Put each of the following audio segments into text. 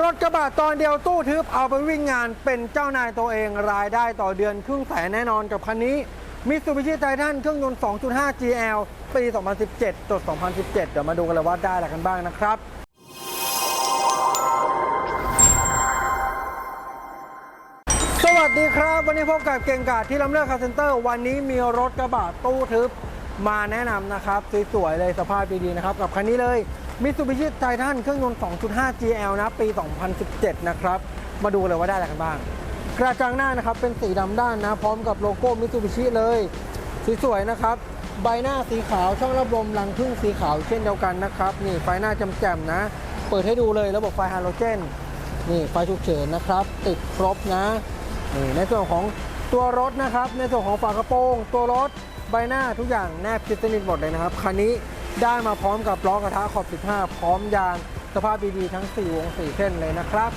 รถกระบะตอนเดียวตู้ทึบเอาไปวิ่งงานเป็นเจ้านายตัวเองรายได้ต่อเดือนครึ่งแสนแน่นอนกับคันนี้มิตซูบิชิไททันเครื่องยนต์ 2.5 GL ปี 2017จด2017 เดี๋ยวมาดูกันเลยว่าได้อะไรกันบ้างนะครับ สวัสดีครับ วันนี้พบกับเก่งกาจที่ลำเลือกคาร์เซนเตอร์ วันนี้มีรถกระบะตู้ทึบมาแนะนำนะครับ สวยๆเลยสภาพดีๆนะครับ กับคันนี้เลย Mitsubishi Titan เครื่องยนต์ 2.5 GL นะ ปี 2017 นะครับ มาดูเลยว่าได้อะไรกันบ้าง กระจังหน้านะครับ เป็นสีดำด้านนะ พร้อมกับโลโก้ Mitsubishi เลย สวยๆ นะครับ ใบหน้าสีขาว ช่องระบบรังพึ่งสีขาวเช่นเดียวกันนะครับ นี่ไฟหน้าแจ่มๆนะ เปิดให้ดูเลยระบบไฟฮาโลเจน นี่ไฟฉุกเฉินนะครับ ติดครบนะ นี่ในส่วนของตัวรถนะครับ ในส่วนของฝากระโปรง ตัวรถ ใบหน้าทุกอย่างแนบชิดสนิทหมดเลยนะครับ คันนี้ ได้มาพร้อมกับล้อกระทะขอบ 15 พร้อมยางสภาพดีๆทั้ง 4 วง 4 เส้นเลยนะครับ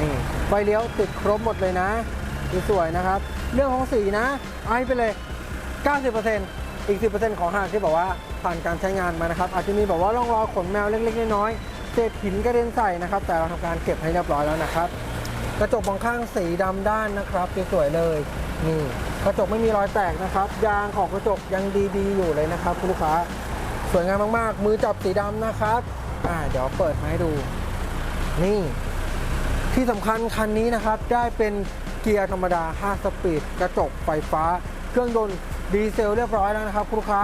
นี่ไฟเลี้ยวติดครบหมดเลยนะสวยนะครับ เรื่องของสีนะเอาให้ไปเลย 90%อีก 10%ของหากที่บอกว่าผ่านการใช้งานมานะครับ อาจจะมีแบบว่าร่องรอยขนแมวเล็กๆน้อยๆเศษหินกระเด็นใส่นะครับ แต่เราทำการเก็บให้เรียบร้อยแล้วนะครับ กระจกมองข้างสีดำด้านนะครับสวยๆเลยนี่กระจกไม่มีรอยแตกนะครับ ยางของกระจกยังดีๆอยู่เลยนะครับคุณลูกค้า สวยงามมากๆ มือจับสีดำนะครับ อ่า เดี๋ยวเปิดมาให้ดู นี่ ที่สำคัญคันนี้นะครับ ได้เป็นเกียร์ธรรมดา 5 สปีด กระจกไฟฟ้า เครื่องยนต์ดีเซลเรียบร้อยแล้วนะครับคุณลูกค้า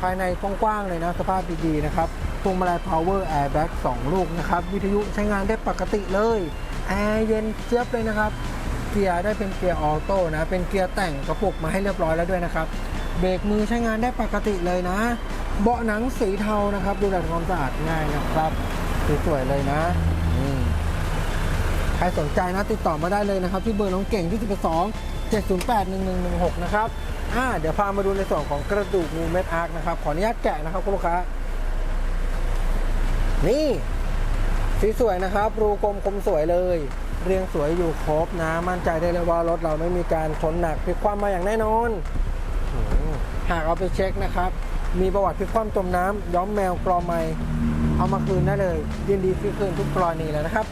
ภายในกว้างๆเลยนะ สภาพดีๆนะครับพวงมาลัย power airbag 2 ลูกนะครับ วิทยุใช้งานได้ปกติเลย แอร์เย็นเจี๊ยบเลยนะครับ เกียร์ได้เป็นเกียร์ออโต้นะ เป็นเกียร์แต่งกระปุกมาให้เรียบร้อยแล้วด้วยนะครับ เบรกมือใช้งานได้ปกติเลยนะ เบาะหนังสีเทานะครับ ดูแลความสะอาดง่ายนะครับสวยๆเลยนะใครสนใจนะติดต่อมาได้เลยนะครับ ที่เบอร์น้องเก่งที่ 12 708 1116 นะครับ อ่า เดี๋ยวพามาดูในส่วนของกระดูกงูเม็ดอาร์คนะครับ ขออนุญาตแกะนะครับคุณลูกค้า นี่สีสวยนะครับ รูกลมคมสวยเลย เรียงสวยอยู่ครบนะ มั่นใจได้เลยว่ารถเราไม่มีการชนหนักพลิกคว่ำมาอย่างแน่นอน หากเอาไปเช็คนะครับ มีประวัติพลิกคว่ำจมน้ำย้อมแมวกรอไมเอามาคืนได้เลยยินดีซื้อคืนทุกกรณีเลยนะครับ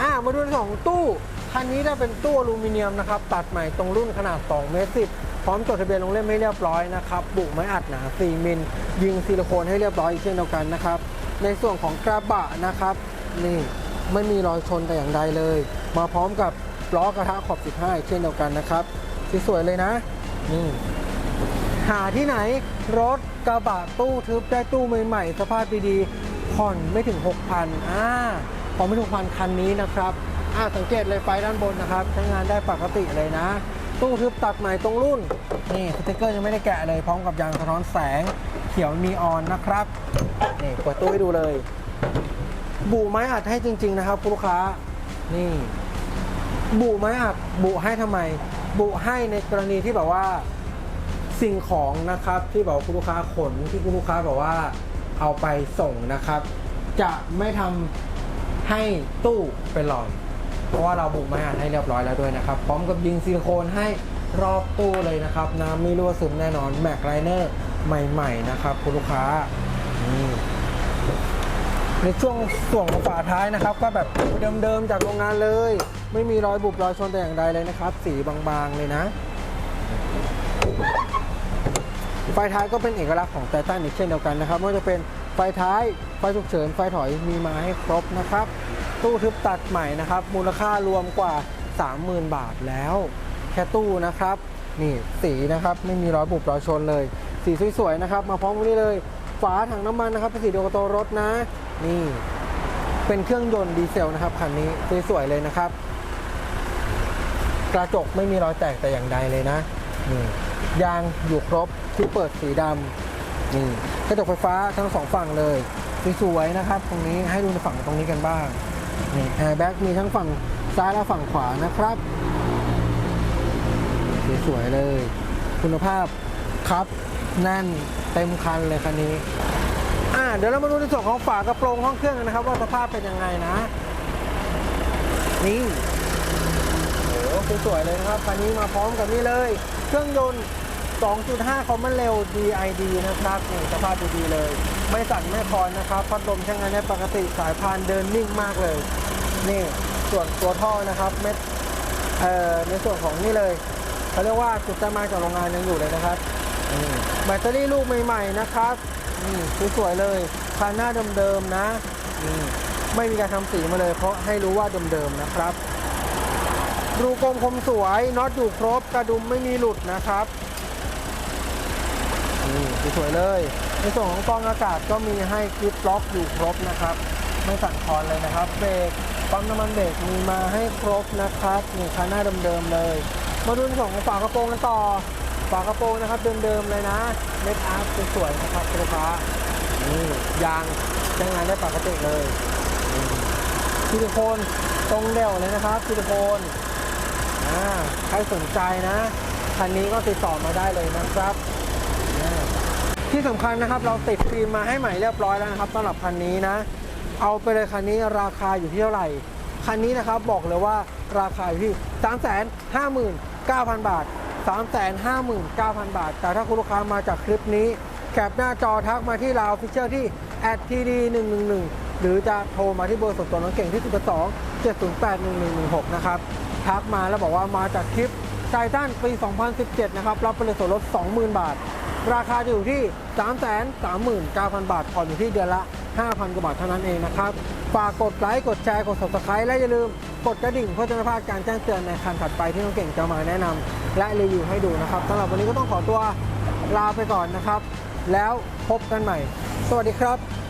อ่ามาดูในส่วนของตู้คันนี้จะเป็นตู้อลูมิเนียมนะครับ ตัดใหม่ตรงรุ่นขนาด2เมตร10พร้อมจดทะเบียนลงเล่มให้เรียบร้อยนะครับบุไม้อัดหนา4มิลยิงซิลิโคนให้เรียบร้อยเช่นเดียวกันนะครับ ในส่วนของกระบะนะครับนี่ไม่มีรอยชนแต่อย่างใดเลย มาพร้อมกับล้อกระทะขอบ 15 เช่นเดียวกันนะครับสวยๆเลยนะนี่ หาที่ไหนรถกระบะตู้ทึบได้ตู้ใหม่ๆ สภาพดีๆผ่อนไม่ถึง 6,000อ่าผ่อนไม่ถึง6,000คันนี้นะครับอ่าสังเกตเลยไฟด้านบนนะครับใช้งานได้ปกติเลยนะ ตู้ทึบตัดใหม่ตรงรุ่น นี่สติกเกอร์ยังไม่ได้แกะเลยพร้อมกับยางสะท้อนแสงเขียวนีออนนะครับนี่เปิดตู้ให้ดูเลย บูไม้อัดให้จริง ๆ นะครับคุณลูกค้านี่บุไม้อัดบุให้ทำไม บุให้ในกรณีที่แบบว่า สิ่งของนะครับที่บอกคุณลูกค้าขนที่คุณลูกค้าบอกว่าเอาไปส่งนะครับ จะไม่ทำให้ตู้เป็นรอย เพราะว่าเราบุกมาอ่านให้เรียบร้อยแล้วด้วยนะครับ พร้อมกับยิงซิลิโคนให้รอบตู้เลยนะครับ น้ำไม่รั่วซึมแน่นอนแม็กไลเนอร์ใหม่ ๆ นะครับ คุณลูกค้าในช่วงส่วนของฝาท้ายนะครับ ก็แบบเดิมๆจากโรงงานเลย ไม่มีรอยบุบรอยชนแต่อย่างใดเลยนะครับ สีบางๆเลยนะ ไฟท้ายก็เป็นเอกลักษณ์ของไททันอีกเช่นเดียวกันนะครับไม่ว่าจะเป็นไฟท้าย ไฟฉุกเฉิน ไฟถอยมีมาให้ครบนะครับ ตู้ทึบตัดใหม่นะครับ มูลค่ารวมกว่า 30,000 บาทแล้ว แค่ตู้นะครับ นี่สีนะครับไม่มีรอยบุบรอยชนเลย สีสวยๆนะครับ มาพร้อมกันนี้เลย ฝาถังน้ำมันนะครับเป็นสีเดียวกับตัวรถนะ นี่ เป็นเครื่องยนต์ดีเซลนะครับคันนี้สวยๆเลยนะครับ กระจกไม่มีรอยแตกแต่อย่างใดเลยนะนี่ยางอยู่ครบ ที่เปิดสีดำนี่กระจกไฟฟ้าทั้งสองฝั่งเลยสวยๆนะครับ ตรงนี้ให้ดูในฝั่งตรงนี้กันบ้างนี่แอร์แบ็กมีทั้งฝั่งซ้ายและฝั่งขวานะครับสวยๆเลย คุณภาพครับแน่นเต็มคันเลยคันนี้อ่าเดี๋ยวเรามาดูในส่วนของฝากระโปรงห้องเครื่องกันนะครับ ว่าสภาพเป็นยังไงนะ นี่โอ้โหสวยๆเลยนะครับคันนี้มาพร้อมกับนี่เลย เครื่องยนต์ 2.5คอมมันเร็ว DID นะครับนี่สภาพดีๆเลย ไม่สั่นไม่คลอนนะครับพัดลมใช้งานได้ปกติสายพานเดินนิ่งมากเลย นี่ส่วนตัวท่อนะครับเม็ดเอ่อในส่วนของนี่เลยเขาเรียกว่าจุดต้นไม้จากโรงงานยังอยู่เลยนะครับแบตเตอรี่ลูกใหม่ ๆ นะครับนี่สวยๆเลยคันหน้าเดิมๆนะนี่ไม่มีการทำสีมาเลย เพราะให้รู้ว่าเดิมๆนะครับรูกลมคมสวยน็อตอยู่ครบกระดุมไม่มีหลุดนะครับ นี่สวยๆเลย ในส่วนของกรองอากาศก็มีให้คลิปล็อกอยู่ครบนะครับ ไม่สั่นคลอนเลยนะครับเบรกปั๊มน้ำมันเบรกมีมาให้ครบนะครับนี่คันหน้าเดิมๆเลย มาดูในส่วนของฝากระโปรงกันต่อ ฝากระโปรงนะครับเดิมๆเลยนะเม็ดอาร์ตสวยๆนะครับลูกค้านี่ยางใช้งานได้ปกติเลยซิลิโคนตรงเดี่ยวเลยนะครับซิลิโคนใครสนใจนะคันนี้ก็ติดต่อมาได้เลยนะครับ ที่สำคัญนะครับเราติดฟิล์มมาให้ใหม่เรียบร้อยแล้วนะครับสำหรับคันนี้นะ เอาไปเลยคันนี้ราคาอยู่ที่เท่าไหร่ คันนี้นะครับบอกเลยว่าราคาอยู่ที่3 5 9 0 0 0 บาท 3 5 9 0 0 0 บาท แต่ถ้าคุณลูกค้ามาจากคลิปนี้ แคปหน้าจอทักมาที่เราฟิเชอร์ที่ @td 1 1 1หรือจะโทรมาที่เบอร์ส่วนตัวน้องเก่งที่ 02 708 1116 นะครับ ทักมาแล้วบอกว่ามาจากคลิปไททันปี 2017 นะครับ รับไปเลยส่วนลด 20,000 บาท ราคาจะอยู่ที่ 339,000 บาทผ่อนอยู่ที่เดือนละ 5,000 กว่าบาทเท่านั้นเองนะครับ ฝากกดไลค์กดแชร์กด subscribe และอย่าลืมกดกระดิ่งเพื่อจะไม่พลาดการแจ้งเตือนในคันถัดไปที่น้องเก่งจะมาแนะนำและรีวิวให้ดูนะครับสำหรับวันนี้ก็ต้องขอตัวลาไปก่อนนะครับ แล้วพบกันใหม่ สวัสดีครับ